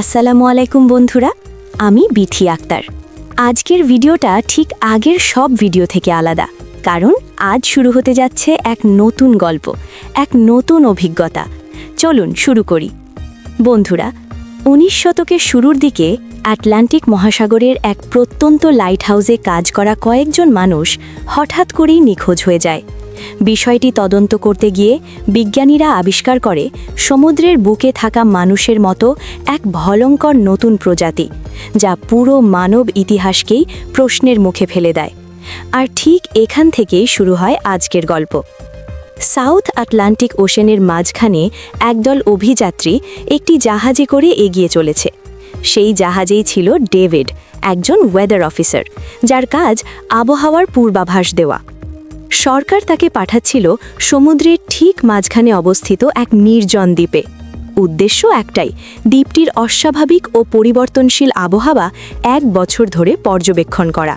আসসালামু আলাইকুম বন্ধুরা, আমি বিথি আক্তার। আজকের ভিডিওটা ঠিক আগের সব ভিডিও থেকে আলাদা, কারণ আজ শুরু হতে যাচ্ছে এক নতুন গল্প, এক নতুন অভিজ্ঞতা। চলুন শুরু করি। বন্ধুরা, উনিশ শতকের শুরুর দিকে আটলান্টিক মহাসাগরের এক প্রত্যন্ত লাইট হাউসে কাজ করা কয়েকজন মানুষ হঠাৎ করেই নিখোঁজ হয়ে যায়। বিষয়টি তদন্ত করতে গিয়ে বিজ্ঞানীরা আবিষ্কার করে সমুদ্রের বুকে থাকা মানুষের মতো এক ভয়ঙ্কর নতুন প্রজাতি, যা পুরো মানব ইতিহাসকেই প্রশ্নের মুখে ফেলে দেয়। আর ঠিক এখান থেকেই শুরু হয় আজকের গল্প। সাউথ আটলান্টিক ওশেনের মাঝখানে একদল অভিযাত্রী একটি জাহাজে করে এগিয়ে চলেছে। সেই জাহাজেই ছিল ডেভিড, একজন ওয়েদার অফিসার, যার কাজ আবহাওয়ার পূর্বাভাস দেওয়া। সরকার তাকে পাঠাচ্ছিল সমুদ্রের ঠিক মাঝখানে অবস্থিত এক নির্জন দ্বীপে। উদ্দেশ্য একটাই, দ্বীপটির অস্বাভাবিক ও পরিবর্তনশীল আবহাওয়া এক বছর ধরে পর্যবেক্ষণ করা।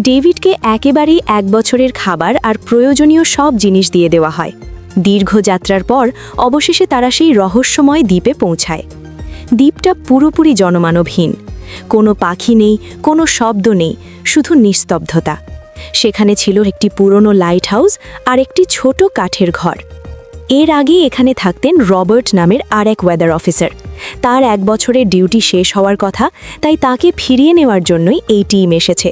ডেভিডকে একেবারেই এক বছরের খাবার আর প্রয়োজনীয় সব জিনিস দিয়ে দেওয়া হয়। দীর্ঘ যাত্রার পর অবশেষে তারা সেই রহস্যময় দ্বীপে পৌঁছায়। দ্বীপটা পুরোপুরি জনমানবহীন। কোনো পাখি নেই, কোনো শব্দ নেই, শুধু নিস্তব্ধতা। সেখানে ছিল একটি পুরনো লাইট হাউস আর একটি ছোট কাঠের ঘর। এর আগে এখানে থাকতেন রবার্ট নামের আর এক ওয়েদার অফিসার তার এক বছরের ডিউটি শেষ হওয়ার কথা, তাই তাকে ফিরিয়ে নেওয়ার জন্যই এই টিম এসেছে।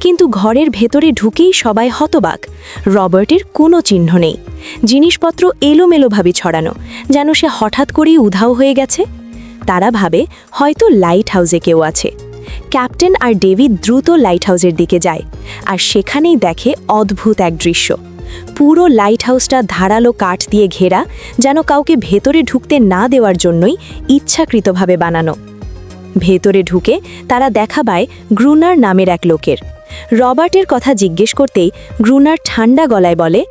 কিন্তু ঘরের ভেতরে ঢুকেই সবাই হতবাক। রবার্টের কোনো চিহ্ন নেই। জিনিসপত্র এলোমেলোভাবে ছড়ানো, যেন সে হঠাৎ করেই উধাও হয়ে গেছে। তারা ভাবে হয়তো লাইট হাউসে কেউ আছে। ক্যাপ্টেন আর ডেভিড দ্রুত লাইট হাউসের দিকে যায় আর সেখানেই দেখে অদ্ভুত এক দৃশ্য। পুরো লাইট হাউসটা ধারালো কাঠ দিয়ে ঘেরা, যেন কাউকে ভেতরে ঢুকতে না দেওয়ার জন্যই ইচ্ছাকৃতভাবে বানানো। ভেতরে ঢুকে তারা দেখা পায় গ্রুনার নামের এক লোকের। রবার্টের কথা জিজ্ঞেস করতেই গ্রুনার ঠান্ডা গলায় বলে,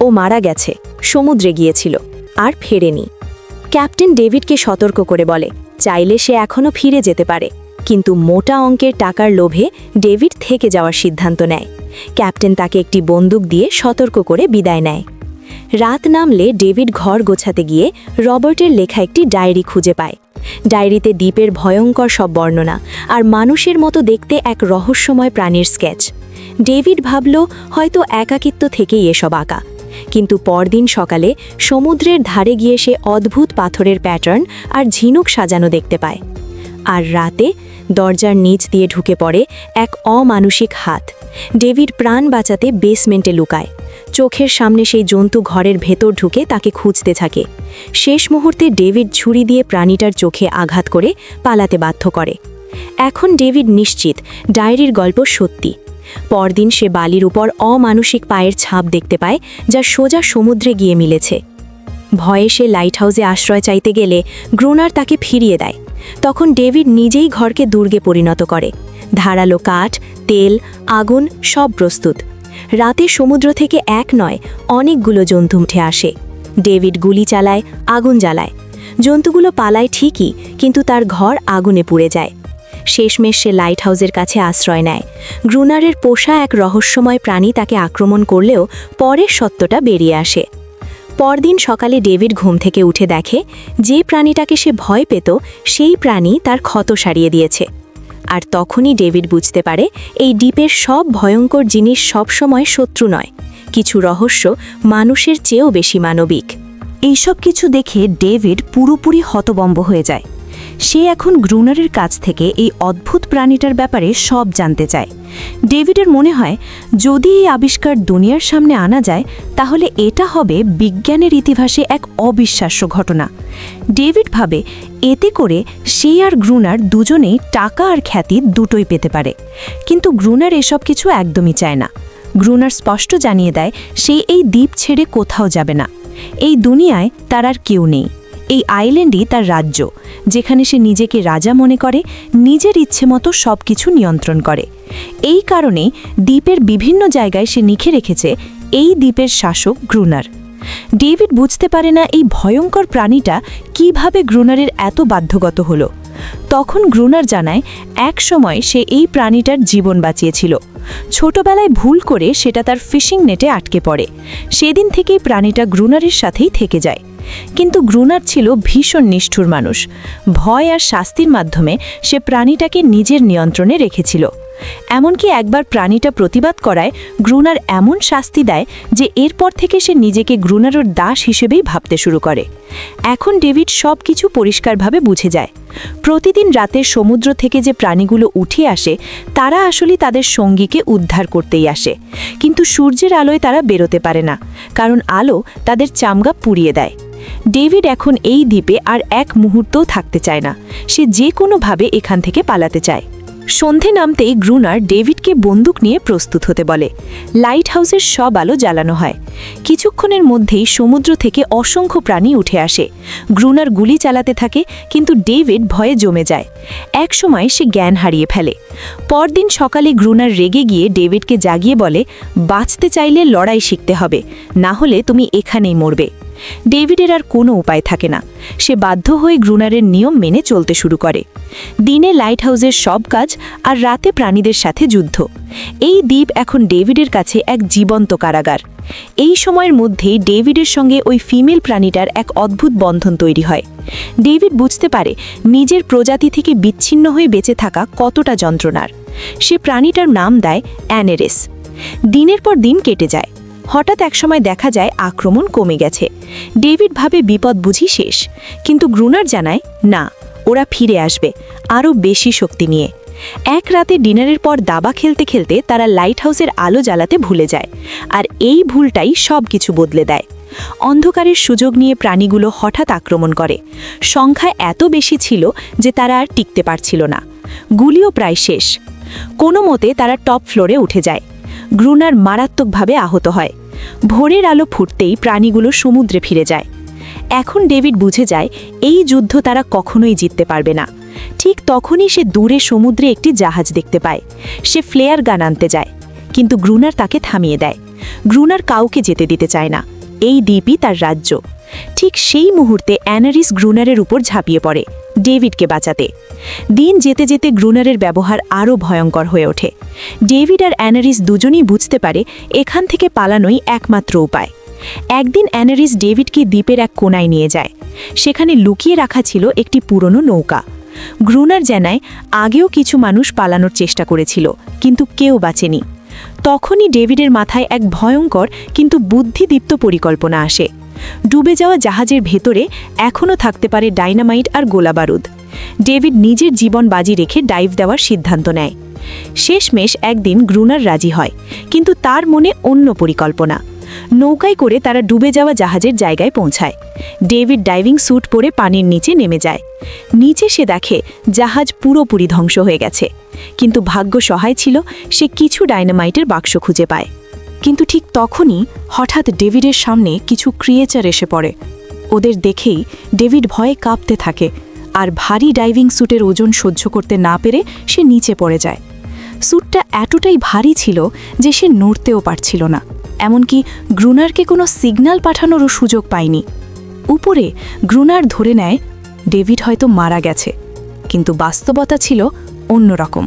ও মারা গেছে, সমুদ্রে গিয়েছিল, আর ফেরেনি। ক্যাপ্টেন ডেভিডকে সতর্ক করে বলে, চাইলে সে এখনও ফিরে যেতে পারে। কিন্তু মোটা অঙ্কের টাকার লোভে ডেভিড থেকে যাওয়ার সিদ্ধান্ত নেয়। ক্যাপ্টেন তাকে একটি বন্দুক দিয়ে সতর্ক করে বিদায় নেয়। রাত নামলে ডেভিড ঘর গোছাতে গিয়ে রবার্টের লেখা একটি ডায়েরি খুঁজে পায়। ডায়েরিতে দ্বীপের ভয়ঙ্কর সব বর্ণনা আর মানুষের মতো দেখতে এক রহস্যময় প্রাণীর স্কেচ। ডেভিড ভাবল, হয়তো একাকিত্ব থেকেই এসব আঁকা। কিন্তু পরদিন সকালে সমুদ্রের ধারে গিয়ে সে অদ্ভুত পাথরের প্যাটার্ন আর ঝিনুক সাজানো দেখতে পায়। আর রাতে দরজার নিচ দিয়ে ঢুকে পড়ে এক অমানুষিক হাত। ডেভিড প্রাণ বাঁচাতে বেসমেন্টে লুকায়। চোখের সামনে সেই জন্তু ঘরের ভেতর ঢুকে তাকে খুঁজতে থাকে। শেষ মুহূর্তে ডেভিড ছুরি দিয়ে প্রাণীটার চোখে আঘাত করে পালাতে বাধ্য করে। এখন ডেভিড নিশ্চিত ডায়েরির গল্প সত্যি। পরদিন সে বালির উপর অমানসিক পায়ের ছাপ দেখতে পায় যা সোজা সমুদ্রে গিয়ে মিলেছে। ভয়ে সে লাইট হাউসে আশ্রয় চাইতে গেলে গ্রোনার তাকে ফিরিয়ে দেয়। তখন ডেভিড নিজেই ঘরকে দুর্গে পরিণত করে। ধারালো কাঠ, তেল, আগুন সব প্রস্তুত। রাতে সমুদ্র থেকে এক নয়, অনেকগুলো জন্তু উঠে আসে। ডেভিড গুলি চালায়, আগুন জ্বালায়। জন্তুগুলো পালায় ঠিকই, কিন্তু তার ঘর আগুনে পুড়ে যায়। শেষমেশ সে লাইট হাউসের কাছে আশ্রয় নেয়। গ্রুনারের পোষা এক রহস্যময় প্রাণী তাকে আক্রমণ করলেও পরের সত্যটা বেরিয়ে আসে। পরদিন সকালে ডেভিড ঘুম থেকে উঠে দেখে যে প্রাণীটাকে সে ভয় পেত, সেই প্রাণী তার ক্ষত সারিয়ে দিয়েছে। আর তখনই ডেভিড বুঝতে পারে এই ডিপের সব ভয়ঙ্কর জিনিস সবসময় শত্রু নয়, কিছু রহস্য মানুষের চেয়েও বেশি মানবিক। এইসব কিছু দেখে ডেভিড পুরোপুরি হতবম্ব হয়ে যায়। সে এখন গ্রুনারের কাছ থেকে এই অদ্ভুত প্রাণীটার ব্যাপারে সব জানতে চায়। ডেভিডের মনে হয়, যদি এই আবিষ্কার দুনিয়ার সামনে আনা যায়, তাহলে এটা হবে বিজ্ঞানের ইতিহাসে এক অবিশ্বাস্য ঘটনা। ডেভিড ভাবে, এতে করে সে আর গ্রুনার দুজনেই টাকা আর খ্যাতি দুটোই পেতে পারে। কিন্তু গ্রুনার এসব কিছু একদমই চায় না। গ্রুনার স্পষ্ট জানিয়ে দেয়, সে এই দ্বীপ ছেড়ে কোথাও যাবে না। এই দুনিয়ায় তার আর কেউ নেই। এই আইল্যান্ডই তার রাজ্য, যেখানে সে নিজেকে রাজা মনে করে, নিজের ইচ্ছে মতো সব কিছু নিয়ন্ত্রণ করে। এই কারণে দ্বীপের বিভিন্ন জায়গায় সে নিখে রেখেছে এই দ্বীপের শাসক গ্রুনার। ডেভিড বুঝতে পারে না এই ভয়ঙ্কর প্রাণীটা কীভাবে গ্রুনারের এত বাধ্যগত হলো। তখন গ্রুনার জানায়, এক সময় সে এই প্রাণীটার জীবন বাঁচিয়েছিল। ছোটবেলায় ভুল করে সেটা তার ফিশিং নেটে আটকে পড়ে। সেদিন থেকেই প্রাণীটা গ্রুনারের সাথেই থেকে যায়। কিন্তু গ্রুনার ছিল ভীষণ নিষ্ঠুর মানুষ। ভয় আর শাস্তির মাধ্যমে সে প্রাণীটাকে নিজের নিয়ন্ত্রণে রেখেছিল। এমনকি একবার প্রাণীটা প্রতিবাদ করায় গ্রুনার এমন শাস্তি দেয় যে এরপর থেকে সে নিজেকে গ্রুনারোর দাস হিসেবেই ভাবতে শুরু করে। এখন ডেভিড সব কিছু পরিষ্কারভাবে বুঝে যায়। প্রতিদিন রাতে সমুদ্র থেকে যে প্রাণীগুলো উঠে আসে, তারা আসলে তাদের সঙ্গীকে উদ্ধার করতেই আসে। কিন্তু সূর্যের আলোয় তারা বেরোতে পারে না, কারণ আলো তাদের চামগা পুড়িয়ে দেয়। ডেভিড এখন এই দ্বীপে আর এক মুহূর্তও থাকতে চায় না। সে যে কোনোভাবে এখান থেকে পালাতে চায়। সন্ধে নামতেই গ্রুনার ডেভিডকে বন্দুক নিয়ে প্রস্তুত হতে বলে। লাইট হাউসের সব আলো জ্বালানো হয়। কিছুক্ষণের মধ্যেই সমুদ্র থেকে অসংখ্য প্রাণী উঠে আসে। গ্রুনার গুলি চালাতে থাকে, কিন্তু ডেভিড ভয়ে জমে যায়। একসময় সে জ্ঞান হারিয়ে ফেলে। পরদিন সকালে গ্রুনার রেগে গিয়ে ডেভিডকে জাগিয়ে বলে, বাঁচতে চাইলে লড়াই শিখতে হবে, না হলে তুমি এখানেই মরবে। ডেভিডের আর কোনো উপায় থাকে না। সে বাধ্য হয়ে গ্রুনারের নিয়ম মেনে চলতে শুরু করে। দিনে লাইট হাউসের সব কাজ আর রাতে প্রাণীদের সাথে যুদ্ধ। এই দ্বীপ এখন ডেভিডের কাছে এক জীবন্ত কারাগার। এই সময়ের মধ্যেই ডেভিডের সঙ্গে ওই ফিমেল প্রাণীটার এক অদ্ভুত বন্ধন তৈরি হয়। ডেভিড বুঝতে পারে নিজের প্রজাতি থেকে বিচ্ছিন্ন হয়ে বেঁচে থাকা কতটা যন্ত্রণার। সে প্রাণীটার নাম দেয় অ্যানেরেস। দিনের পর দিন কেটে যায়। হঠাৎ একসময় দেখা যায় আক্রমণ কমে গেছে। ডেভিড ভাবে বিপদ বুঝি শেষ, কিন্তু গ্রুনার জানায়, না, ওরা ফিরে আসবে, আরও বেশি শক্তি নিয়ে। এক রাতে ডিনারের পর দাবা খেলতে খেলতে তারা লাইট হাউসের আলো জ্বালাতে ভুলে যায়, আর এই ভুলটাই সব কিছু বদলে দেয়। অন্ধকারের সুযোগ নিয়ে প্রাণীগুলো হঠাৎ আক্রমণ করে। সংখ্যা এত বেশি ছিল যে তারা আর টিকতে পারছিল না। গুলিও প্রায় শেষ। কোনো মতে তারা টপ ফ্লোরে উঠে যায়। গ্রুনার মারাত্মকভাবে আহত হয়। ভোরের আলো ফুটতেই প্রাণীগুলো সমুদ্রে ফিরে যায়। এখন ডেভিড বুঝে যায়, এই যুদ্ধ তারা কখনোই জিততে পারবে না। ঠিক তখনই সে দূরে সমুদ্রে একটি জাহাজ দেখতে পায়। সে ফ্লেয়ার গান আনতে যায়, কিন্তু গ্রুনার তাকে থামিয়ে দেয়। গ্রুনার কাউকে যেতে দিতে চায় না। এই দ্বীপই তার রাজ্য। ঠিক সেই মুহূর্তে অ্যানারিস গ্রুনারের উপর ঝাঁপিয়ে পড়ে। ডেভিডকে বাঁচাতে। দিন যেতে যেতে গ্রুনারের ব্যবহার আরও ভয়ঙ্কর হয়ে ওঠে। ডেভিড আর অ্যানারিস দুজনেই বুঝতে পারে এখান থেকে পালানোই একমাত্র উপায়। একদিন অ্যানারিস ডেভিডকে দ্বীপের এক কোনায় নিয়ে যায়। সেখানে লুকিয়ে রাখা ছিল একটি পুরনো নৌকা। গ্রুনার জানায়, আগেও কিছু মানুষ পালানোর চেষ্টা করেছিল, কিন্তু কেউ বাঁচেনি। তখনই ডেভিডের মাথায় এক ভয়ঙ্কর কিন্তু বুদ্ধিদীপ্ত পরিকল্পনা আসে। ডুবে যাওয়া জাহাজের ভেতরে এখনও থাকতে পারে ডাইনামাইট আর গোলাবারুদ ডেভিড নিজের জীবন বাজি রেখে ডাইভ দেওয়ার সিদ্ধান্ত নেয়। শেষমেশ একদিন গ্রুনার রাজি হয়, কিন্তু তার মনে অন্য পরিকল্পনা। নৌকায় করে তারা ডুবে যাওয়া জাহাজের জায়গায় পৌঁছায়। ডেভিড ডাইভিং স্যুট পরে পানির নিচে নেমে যায়। নিচে সে দেখে জাহাজ পুরোপুরি ধ্বংস হয়ে গেছে। কিন্তু ভাগ্য সহায় ছিল, সে কিছু ডাইনামাইটের বাক্স খুঁজে পায়। কিন্তু ঠিক তখনই হঠাৎ ডেভিডের সামনে কিছু ক্রিয়েচার এসে পড়ে। ওদের দেখেই ডেভিড ভয়ে কাঁপতে থাকে আর ভারী ডাইভিং স্যুটের ওজন সহ্য করতে না পেরে সে নিচে পড়ে যায়। স্যুটটা এতটাই ভারী ছিল যে সে নড়তেও পারছিল না। এমনকি গ্রুনারকে কোনো সিগন্যাল পাঠানোরও সুযোগ পায়নি। উপরে গ্রুনার ধরে নেয়, ডেভিড হয়তো মারা গেছে, কিন্তু বাস্তবতা ছিল অন্যরকম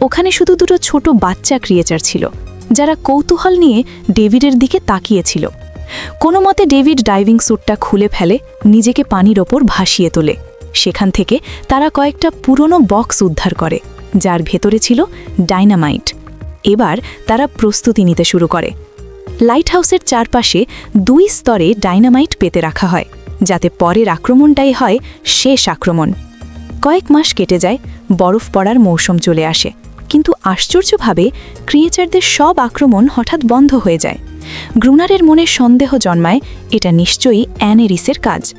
ওখানে শুধু দুটো ছোট বাচ্চা ক্রিয়েচার ছিল, যারা কৌতূহল নিয়ে ডেভিডের দিকে তাকিয়েছিল। কোনো মতে ডেভিড ডাইভিং স্যুটটা খুলে ফেলে, নিজেকে পানির ওপর ভাসিয়ে তোলে। সেখান থেকে তারা কয়েকটা পুরনো বক্স উদ্ধার করে, যার ভেতরে ছিল ডাইনামাইট। এবার তারা প্রস্তুতি নিতে শুরু করে। লাইট হাউসের চারপাশে দুই স্তরে ডাইনামাইট পেতে রাখা হয়, যাতে পরের আক্রমণটাই হয় শেষ আক্রমণ। কয়েক মাস কেটে যায়, বরফ পড়ার মৌসুম চলে আসে। কিন্তু আশ্চর্যভাবে ক্রিয়েচারদের সব আক্রমণ হঠাৎ বন্ধ হয়ে যায়। গ্রুনারের মনে সন্দেহ জন্মায়, এটা নিশ্চয়ই অ্যানেরিসের কাজ।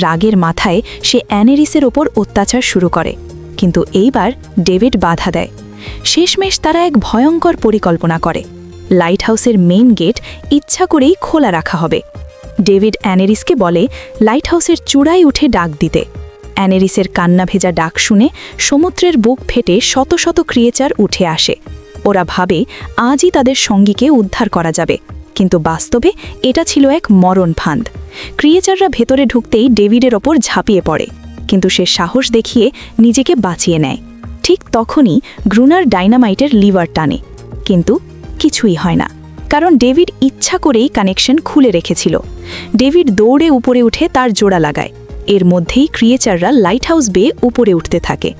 রাগের মাথায় সে অ্যানেরিসের ওপর অত্যাচার শুরু করে। কিন্তু এইবার ডেভিড বাধা দেয়। শেষমেশ তারা এক ভয়ঙ্কর পরিকল্পনা করে। লাইট হাউসের মেইন গেট ইচ্ছা করেই খোলা রাখা হবে। ডেভিড অ্যানেরিসকে বলে লাইট হাউসের চূড়ায় উঠে ডাক দিতে। অ্যানেরিসের কান্না ভেজা ডাক শুনে সমুদ্রের বুক ফেটে শত শত ক্রিয়েচার উঠে আসে। ওরা ভাবে, আজই তাদের সঙ্গীকে উদ্ধার করা যাবে। কিন্তু বাস্তবে এটা ছিল এক মরণ ফাঁদ। ক্রিয়েচাররা ভেতরে ঢুকতেই ডেভিডের ওপর ঝাঁপিয়ে পড়ে, কিন্তু সে সাহস দেখিয়ে নিজেকে বাঁচিয়ে নেয়। ঠিক তখনই গ্রুনার ডাইনামাইটের লিভার টানে। কিন্তু কিছুই হয় না। কারণ ডেভিড ইচ্ছা করেই কানেকশন খুলে রেখেছিল। ডেভিড দৌড়ে উপরে উঠে তার জোড়া লাগায়। এর মধ্যেই ক্রিয়েচাররা লাইট হাউস বেয়ে উপরে উঠতে থাকে।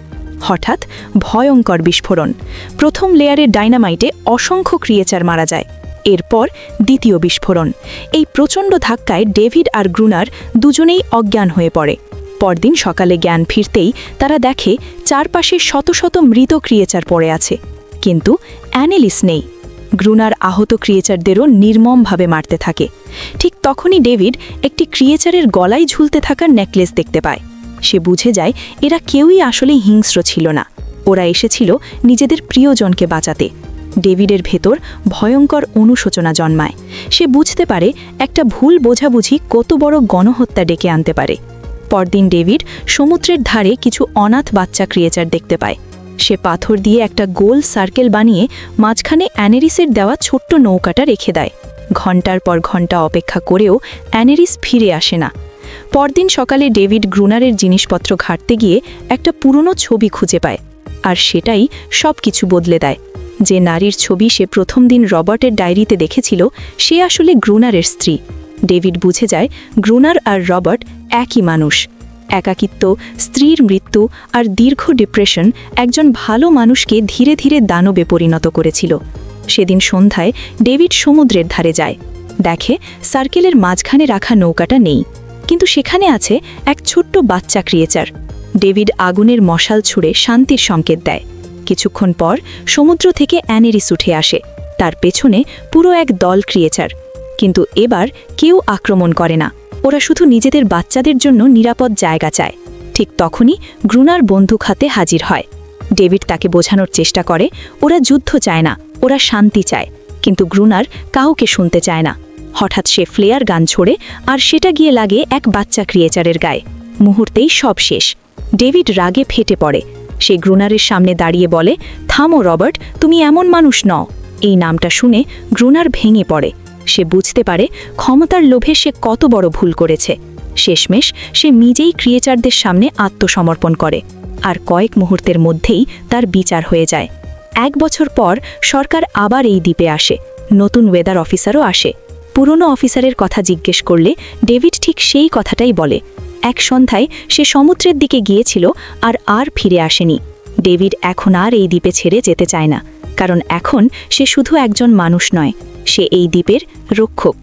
হঠাৎ ভয়ঙ্কর বিস্ফোরণ। প্রথম লেয়ারের ডাইনামাইটে অসংখ্য ক্রিয়েচার মারা যায়। এরপর দ্বিতীয় বিস্ফোরণ। এই প্রচণ্ড ধাক্কায় ডেভিড আর গ্রুনার দুজনেই অজ্ঞান হয়ে পড়ে। পরদিন সকালে জ্ঞান ফিরতেই তারা দেখে চারপাশে শত শত মৃত ক্রিয়েচার পড়ে আছে। কিন্তু অ্যানেলিস নেই। গ্রুনার আহত ক্রিয়েচারদেরও নির্মমভাবে মারতে থাকে। ঠিক তখনই ডেভিড একটি ক্রিয়েচারের গলায় ঝুলতে থাকা নেকলেস দেখতে পায়। সে বুঝে যায় এরা কেউই আসলে হিংস্র ছিল না। ওরা এসেছিল নিজেদের প্রিয়জনকে বাঁচাতে। ডেভিডের ভেতর ভয়ঙ্কর অনুশোচনা জন্মায়। সে বুঝতে পারে একটা ভুল বোঝাবুঝি কত বড় গণহত্যা ডেকে আনতে পারে। পরদিন ডেভিড সমুদ্রের ধারে কিছু অনাথ বাচ্চা ক্রিয়েচার দেখতে পায়। সে পাথর দিয়ে একটা গোল সার্কেল বানিয়ে মাঝখানে অ্যানেরিসের দেওয়া ছোট্ট নৌকাটা রেখে দেয়। ঘণ্টার পর ঘণ্টা অপেক্ষা করেও অ্যানেরিস ফিরে আসে না। পরদিন সকালে ডেভিড গ্রুনারের জিনিসপত্র ঘাটতে গিয়ে একটা পুরনো ছবি খুঁজে পায় আর সেটাই সব কিছু বদলে দেয়। যে নারীর ছবি সে প্রথম দিন রবার্টের ডায়েরিতে দেখেছিল, সে আসলে গ্রুনারের স্ত্রী। ডেভিড বুঝে যায়, গ্রুনার আর রবার্ট একই মানুষ। একাকিত্ব, স্ত্রীর মৃত্যু আর দীর্ঘ ডিপ্রেশন একজন ভালো মানুষকে ধীরে ধীরে দানবে পরিণত করেছিল। সেদিন সন্ধ্যায় ডেভিড সমুদ্রের ধারে যায়। দেখে সার্কেলের মাঝখানে রাখা নৌকাটা নেই। কিন্তু সেখানে আছে এক ছোট্ট বাচ্চা ক্রিয়েচার ডেভিড আগুনের মশাল ছুঁড়ে শান্তির সংকেত দেয়। কিছুক্ষণ পর সমুদ্র থেকে অ্যানেরিস উঠে আসে। তার পেছনে পুরো এক দল ক্রিয়েচার কিন্তু এবার কেউ আক্রমণ করে না। ওরা শুধু নিজেদের বাচ্চাদের জন্য নিরাপদ জায়গা চায়। ঠিক তখনই গ্রুনার বন্দুক হাতে হাজির হয়। ডেভিড তাকে বোঝানোর চেষ্টা করে, ওরা যুদ্ধ চায় না, ওরা শান্তি চায়। কিন্তু গ্রুনার কাউকে শুনতে চায় না। হঠাৎ সে ফ্লেয়ার গান ছোড়ে আর সেটা গিয়ে লাগে এক বাচ্চা ক্রিয়েচারের গায়ে। মুহূর্তেই সব শেষ। ডেভিড রাগে ফেটে পড়ে। সে গ্রুনারের সামনে দাঁড়িয়ে বলে, থামো রবার্ট, তুমি এমন মানুষ নও। এই নামটা শুনে গ্রুনার ভেঙে পড়ে। সে বুঝতে পারে ক্ষমতার লোভে সে কত বড় ভুল করেছে। শেষমেশ সে নিজেই ক্রিয়েচারদের সামনে আত্মসমর্পণ করে আর কয়েক মুহূর্তের মধ্যেই তার বিচার হয়ে যায়। এক বছর পর সরকার আবার এই দ্বীপে আসে, নতুন ওয়েদার অফিসারও আসে। পুরনো অফিসারের কথা জিজ্ঞেস করলে ডেভিড ঠিক সেই কথাটাই বলে। এক সন্ধ্যায় সে সমুদ্রের দিকে গিয়েছিল আর আর ফিরে আসেনি। ডেভিড এখন আর এই দ্বীপে ছেড়ে যেতে চায় না, কারণ এখন সে শুধু একজন মানুষ নয় সে এই দ্বীপের রক্ষক।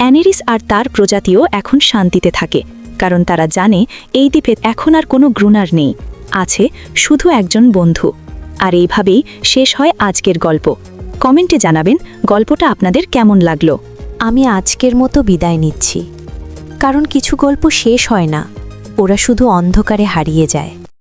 অ্যানেরিস আর তার প্রজাতিও এখন শান্তিতে থাকে, কারণ তারা জানে এই দ্বীপে এখন আর কোনো গ্রুনার নেই, আছে শুধু একজন বন্ধু। আর এইভাবেই শেষ হয় আজকের গল্প। কমেন্টে জানাবেন গল্পটা আপনাদের কেমন লাগল। আমি আজকের মতো বিদায় নিচ্ছি। কারণ কিছু গল্প শেষ হয় না, ওরা শুধু অন্ধকারে হারিয়ে যায়।